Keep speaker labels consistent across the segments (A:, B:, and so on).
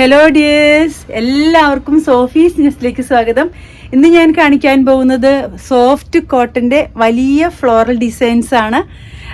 A: Hello dears എല്ലാവർക്കും Sophie's ന്യൂസിലേക്ക് സ്വാഗതം. ഇന്ന് ഞാൻ കാണിക്കാൻ പോകുന്നത് സോഫ്റ്റ് കോട്ടന്റെ വലിയ ഫ്ലോറൽ ഡിസൈൻസ് ആണ്.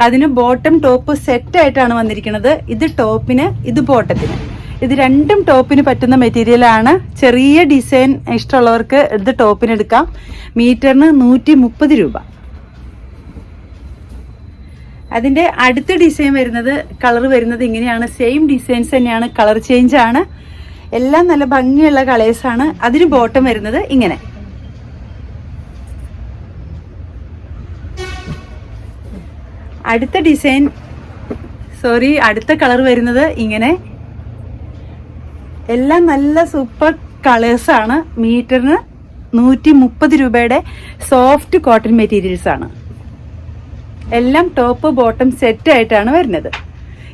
A: അതിന് ബോട്ടം ടോപ്പ് സെറ്റ് ആയിട്ടാണ് വന്നിരിക്കുന്നത്. ഇത് ടോപ്പിന് ഇത് ബോട്ടത്തിന് ഇത് രണ്ടും ടോപ്പിന് പറ്റുന്ന മെറ്റീരിയൽ ആണ്. ചെറിയ ഡിസൈൻ ഇഷ്ടമുള്ളവർക്ക് ഇത് ടോപ്പിന് എടുക്കാം. മീറ്ററിന് നൂറ്റി രൂപ. അതിന്റെ അടുത്ത ഡിസൈൻ വരുന്നത് കളർ വരുന്നത് ഇങ്ങനെയാണ്. സെയിം ഡിസൈൻസ് തന്നെയാണ്. കളർ ചേഞ്ച് ആണ്. എല്ലാം നല്ല ഭംഗിയുള്ള കളേഴ്സ് ആണ്. അതിന് ബോട്ടം വരുന്നത് ഇങ്ങനെ. അടുത്ത ഡിസൈൻ സോറി അടുത്ത കളർ വരുന്നത് ഇങ്ങനെ. എല്ലാം നല്ല സൂപ്പർ കളേഴ്സ് ആണ്. മീറ്ററിന് നൂറ്റി മുപ്പത് രൂപയുടെ സോഫ്റ്റ് കോട്ടൺ മെറ്റീരിയൽസ് ആണ്. എല്ലാം ടോപ്പ് ബോട്ടം സെറ്റ് ആയിട്ടാണ് വരുന്നത്.